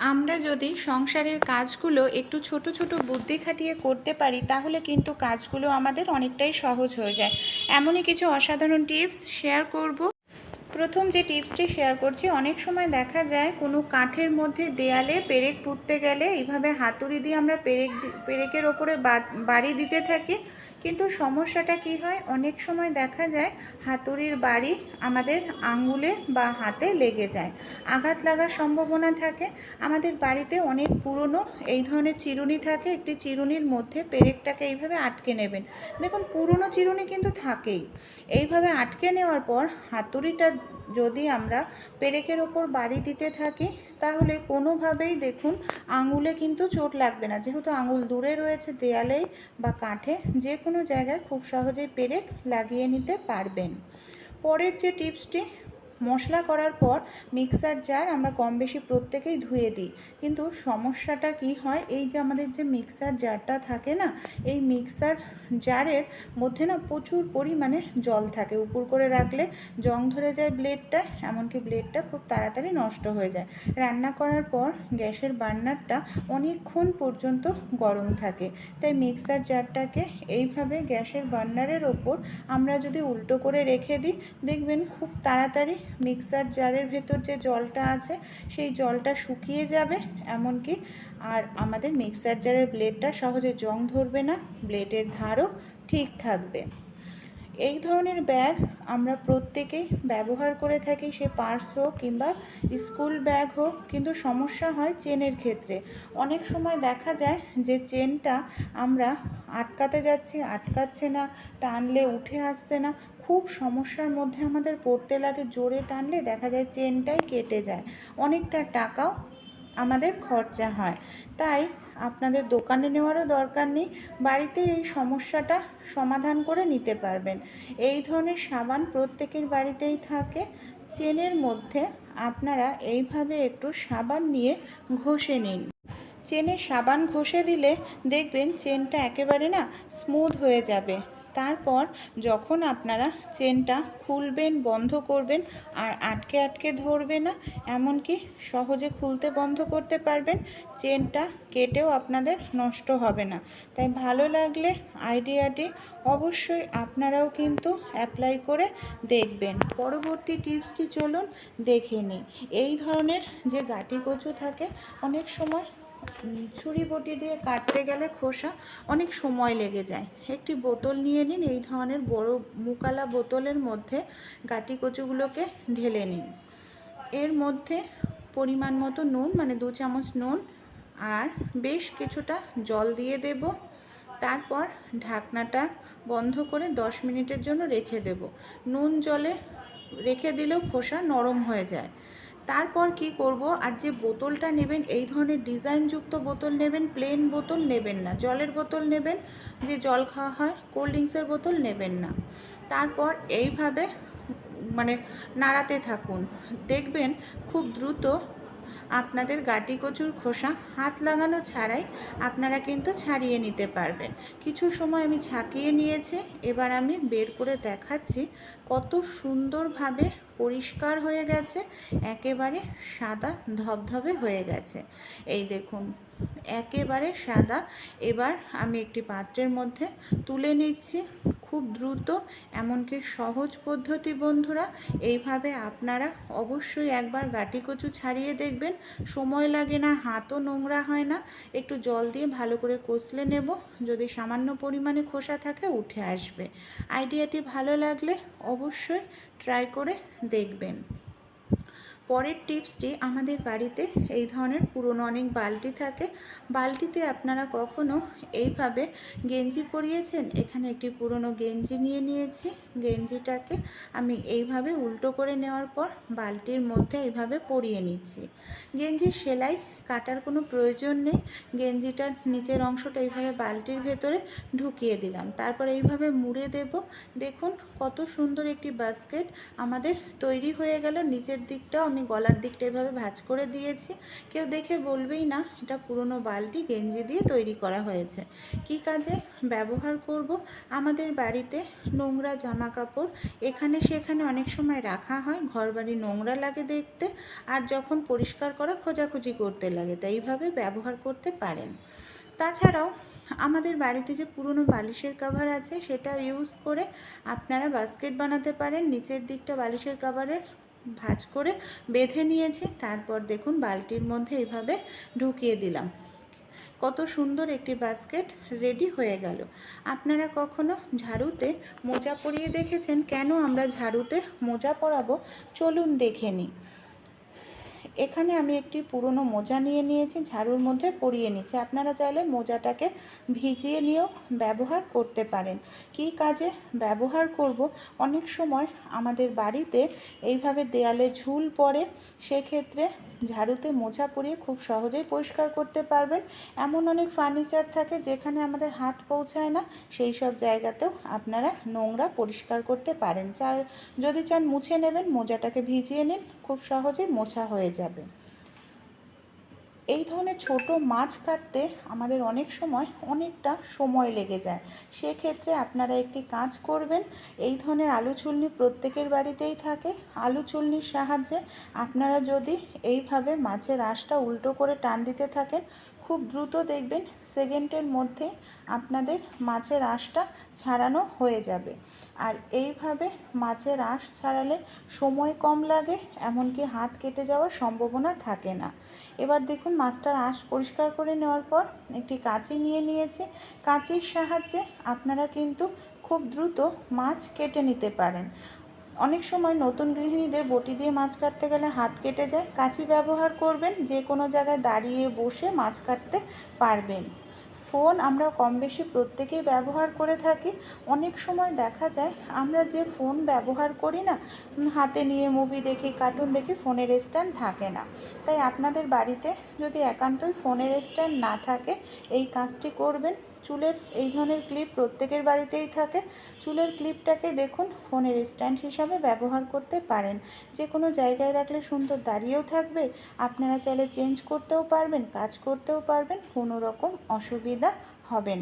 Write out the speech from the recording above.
আমরা যদি সংসারের কাজগুলো একটু ছোট ছোট বুদ্ধি খাটিয়ে করতে পারি, তাহলে কিন্তু কাজগুলো আমাদের অনেকটাই সহজ হয়ে যায়। এমনই কিছু অসাধারণ টিপস শেয়ার করব। প্রথম যে টিপসটি শেয়ার করছি, অনেক সময় দেখা যায় কোনো কাঠের মধ্যে দেয়ালে পেরেক পুঁততে গেলে এইভাবে হাতুড়ি দিয়ে আমরা পেরেক পেরেকের ওপরে বাড়ি দিতে থাকি। কিন্তু সমস্যাটা কি হয়? অনেক সময় দেখা যায় হাতুড়ির বাড়ি আমাদের আঙ্গুলে বা হাতে লেগে যায়। আঘাত লাগার সম্ভাবনা থাকে। আমাদের বাড়িতে অনেক পুরনো এই ধরনের চিরুনি থাকে। একটি চিরুনির মধ্যে পেরেকটাকে এইভাবে আটকে নেবেন। দেখুন, পুরনো চিরুনি কিন্তু থাকেই। এইভাবে আটকে নেওয়ার পর হাতুড়িটা যদি আমরা পেরেকের ওপর বাড়ি দিতে থাকি, তাহলে কোনোভাবেই দেখুন আঙুলে কিন্তু চোট লাগবে না। যেহেতু আঙুল দূরে রয়েছে, দেয়ালেই বা কাঠে যে কোনো জায়গায় খুব সহজেই পেরেক লাগিয়ে নিতে পারবেন। পরের যে টিপসটি মশলা করার পর মিক্সার জার আমরা কম বেশি প্রত্যেকেই ধুয়ে দিই। কিন্তু সমস্যাটা কি হয়? এই যে আমাদের যে মিক্সার জারটা থাকে না, এই মিক্সার জারের মধ্যে না প্রচুর পরিমাণে জল থাকে। উপর করে রাখলে জং ধরে যায় ব্লেডটা, এমনকি ব্লেডটা খুব তাড়াতাড়ি নষ্ট হয়ে যায়। রান্না করার পর গ্যাসের বার্নারটা অনেকক্ষণ পর্যন্ত গরম থাকে। তাই মিক্সার জারটাকে এইভাবে গ্যাসের বার্নারের ওপর আমরা যদি উল্টো করে রেখে দিই, দেখবেন খুব তাড়াতাড়ি মিক্সার জারের ভেতর যে জলটা আছে, সেই জলটা শুকিয়ে যাবে, এমনকি আর আমাদের মিক্সার জারের ব্লেডটা সহজে জং ধরবে না, ব্লেডের ধারও ঠিক থাকবে। এই ধরনের ব্যাগ আমরা প্রত্যেকেই ব্যবহার করে থাকি, সে পার্স হোক কিংবা স্কুল ব্যাগ হোক, কিন্তু সমস্যা হয় চেনের ক্ষেত্রে। অনেক সময় দেখা যায় যে চেনটা আমরা আটকাতে যাচ্ছি, আটকাচ্ছে না, টানলে উঠে আসছে না খুব সমস্যার মধ্যে আমাদের পড়তে লাগে, জোরে টানলে দেখা যায় চেনটাই কেটে যায়। অনেকটা টাকাও আমাদের খরচা হয়। তাই আপনাদের দোকানে নেওয়ারও দরকার নেই বাড়িতে এই সমস্যাটা সমাধান করে নিতে পারবেন। এই ধরনের সাবান প্রত্যেকের বাড়িতেই থাকে, চেনের মধ্যে আপনারা এইভাবে একটু সাবান নিয়ে ঘষে নিন। চেনে সাবান ঘষে দিলে দেখবেন চেনটা একেবারে না স্মুথ হয়ে যাবে। তারপর যখন আপনারা চেনটা খুলবেন, বন্ধ করবেন আর আটকে আটকে ধরবে না, এমনকি সহজে খুলতে বন্ধ করতে পারবেন, চেনটা কেটেও আপনাদের নষ্ট হবে না। তাই ভালো লাগলে আইডিয়াটি অবশ্যই আপনারাও কিন্তু অ্যাপ্লাই করে দেখবেন। পরবর্তী টিপসটি চলুন দেখে নিই। এই ধরনের যে গাটি কচু থাকে, অনেক সময় ছুরি বটি দিয়ে কাটতে গেলে খোসা অনেক সময় লেগে যায়। একটি বোতল নিয়ে নিন, এই ধরনের বড় মুকালা বোতলের মধ্যে গাটি কচুগুলোকে ঢেলে নিন। এর মধ্যে পরিমাণ মতো নুন মানে দু চামচ নুন, আর বেশ কিছুটা জল দিয়ে দেব। তারপর ঢাকনাটা বন্ধ করে দশ মিনিটের জন্য রেখে দেব। নুন জলে রেখে দিলেও খোসা নরম হয়ে যায়। তারপর কি করব? আর যে বোতলটা নেবেন, এই ধরনের ডিজাইনযুক্ত বোতল নেবেন প্লেন বোতল নেবেন না। জলের বোতল নেবেন, যে জল খাওয়া হয় কোল্ড ড্রিঙ্কসের বোতল নেবেন না। তারপর এইভাবে মানে নাড়াতে থাকুন। দেখবেন খুব দ্রুত আপনাদের গাটি কচুর খোসা, হাত লাগানো ছাড়াই আপনারা কিন্তু ছাড়িয়ে নিতে পারবেন। কিছু সময় আমি ছাকিয়ে নিয়েছি, এবার আমি বের করে দেখাচ্ছি কত সুন্দরভাবে পরিষ্কার হয়ে গেছে, একেবারে সাদা ধবধবে হয়ে গেছে। এই দেখুন একেবারে সাদা। এবার আমি একটি পাত্রের মধ্যে তুলে নিচ্ছি। খুব দ্রুত, এমনকি সহজ পদ্ধতি বন্ধুরা, এইভাবে আপনারা অবশ্যই একবার গাটি কচু ছাড়িয়ে দেখবেন। সময় লাগে না, হাতও নোংরা হয় না। একটু জল দিয়ে ভালো করে কষলে নেব। যদি সামান্য পরিমাণে খোসা থাকে, উঠে আসবে। আইডিয়াটি ভালো লাগলে অবশ্যই ট্রাই করে দেখবেন। পরের টিপসটি আমাদের বাড়িতে এই ধরনের পুরনো অনেক বালতি থাকে। বালতিতে আপনারা কখনো এইভাবে গেঞ্জি পরিয়েছেন? এখানে একটি পুরনো গেঞ্জি নিয়ে নিয়েছি। গেঞ্জিটাকে আমি এইভাবে উল্টো করে নেওয়ার পর বালতির মধ্যে এইভাবে পরিয়ে নিচ্ছি। গেঞ্জির সেলাই কাটার কোনো প্রয়োজন নেই। গেঞ্জিটার নিচের অংশটা এইভাবে বালতির ভেতরে ঢুকিয়ে দিলাম। তারপর এইভাবে মুড়ে দেব। দেখুন কত সুন্দর একটি বাস্কেট আমাদের তৈরি হয়ে গেল। নিচের দিকটাও আমি গলার দিকটা এভাবে ভাঁজ করে দিয়েছি। কেউ দেখে বলবেই না, এটা পুরনো বালতি, গেঞ্জি দিয়ে তৈরি করা হয়েছে। কি কাজে ব্যবহার করব? আমাদের বাড়িতে নোংরা জামা কাপড় এখানে সেখানে অনেক সময় রাখা হয়। ঘর বাড়ি নোংরা লাগে দেখতে। আর যখন পরিষ্কার করা খোঁজাখুঁজি করতে লাগে। তাই এইভাবে ব্যবহার করতে পারেন। তাছাড়াও আমাদের বাড়িতে যে পুরনো বালিশের কাভার আছে, সেটা ইউজ করে আপনারা বাস্কেট বানাতে পারেন। নিচের দিকটা বালিশের কাভারের ভাঁজ করে বেঁধে নিয়েছি, তারপর দেখুন বালতির মধ্যে এইভাবে ঢুকিয়ে দিলাম। কত সুন্দর একটি বাস্কেট রেডি হয়ে গেল। আপনারা কখনো ঝাড়ুতে মোজা পরিয়ে দেখেছেন? কেন আমরা ঝাড়ুতে মোজা পরাবো? চলুন দেখে নিই। এখানে আমি একটি পুরনো মোজা নিয়ে নিয়েছি, ঝাড়ুর মধ্যে পরিয়ে নিচ্ছি। আপনারা চাইলে মোজাটাকে ভিজিয়ে নিয়েও ব্যবহার করতে পারেন। কি কাজে ব্যবহার করব? অনেক সময় আমাদের বাড়িতে এইভাবে দেয়ালে ঝুল পড়ে, সেক্ষেত্রে ঝাড়ুতে মোছা পরিয়ে খুব সহজেই পরিষ্কার করতে পারবেন। এমন অনেক ফার্নিচার থাকে যেখানে আমাদের হাত পৌঁছায় না, সেই সব জায়গাতেও আপনারা নোংরা পরিষ্কার করতে পারেন। চা যদি চান মুছে নেবেন, মোজাটাকে ভিজিয়ে নিন, খুব সহজেই মোছা হয়ে যাবে। এই ধরনের ছোট মাছ কাটতে আমাদের অনেক সময় অনেকটা সময় লেগে যায়। সেক্ষেত্রে আপনারা একটি কাজ করবেন, এই ধরনের আলু চুলনি প্রত্যেকের বাড়িতেই থাকে। আলু চুলনির সাহায্যে আপনারা যদি এইভাবে মাছের আঁশটা উল্টো করে টান দিতে থাকেন খুব দ্রুত দেখবেন সেকেন্ডের মধ্যে আপনাদের মাছের আঁশটা ছাড়ানো হয়ে যাবে। আর এইভাবে মাছের আঁশ ছাড়ালে সময় কম লাগে, এমনকি হাত কেটে যাওয়ার সম্ভাবনা থাকে না। এবার দেখুন মাছটার আঁশ পরিষ্কার করে নেওয়ার পর একটি কাঁচি নিয়ে নিয়েছি। কাঁচির সাহায্যে আপনারা কিন্তু খুব দ্রুত মাছ কেটে নিতে পারেন। অনেক সময় নতুন গৃহিণীদের বটি দিয়ে মাছ কাটতে গেলে হাত কেটে যায়। কাঁচি ব্যবহার করবেন, যে কোনো জায়গায় দাঁড়িয়ে বসে মাছ কাটতে পারবেন। ফোন আমরা কম বেশি প্রত্যেকেই ব্যবহার করে থাকি। অনেক সময় দেখা যায়, আমরা যে ফোন ব্যবহার করি না হাতে নিয়ে মুভি দেখি, কার্টুন দেখি, ফোনের স্ট্যান্ড থাকে না। তাই আপনাদের বাড়িতে যদি একান্তই ফোনের স্ট্যান্ড না থাকে, এই কাজটি করবেন। চুলের, এই ধরনের ক্লিপ প্রত্যেকের বাড়িতেই থাকে। চুলের ক্লিপটাকে দেখুন, ফোনের স্ট্যান্ড হিসাবে ব্যবহার করতে পারেন। যে কোনো জায়গায় রাখলে সুন্দর দাঁড়িয়েও থাকবে। আপনারা চাইলে চেঞ্জ করতেও পারবেন, কাজ করতেও পারবেন, কোনো রকম অসুবিধা হবে না।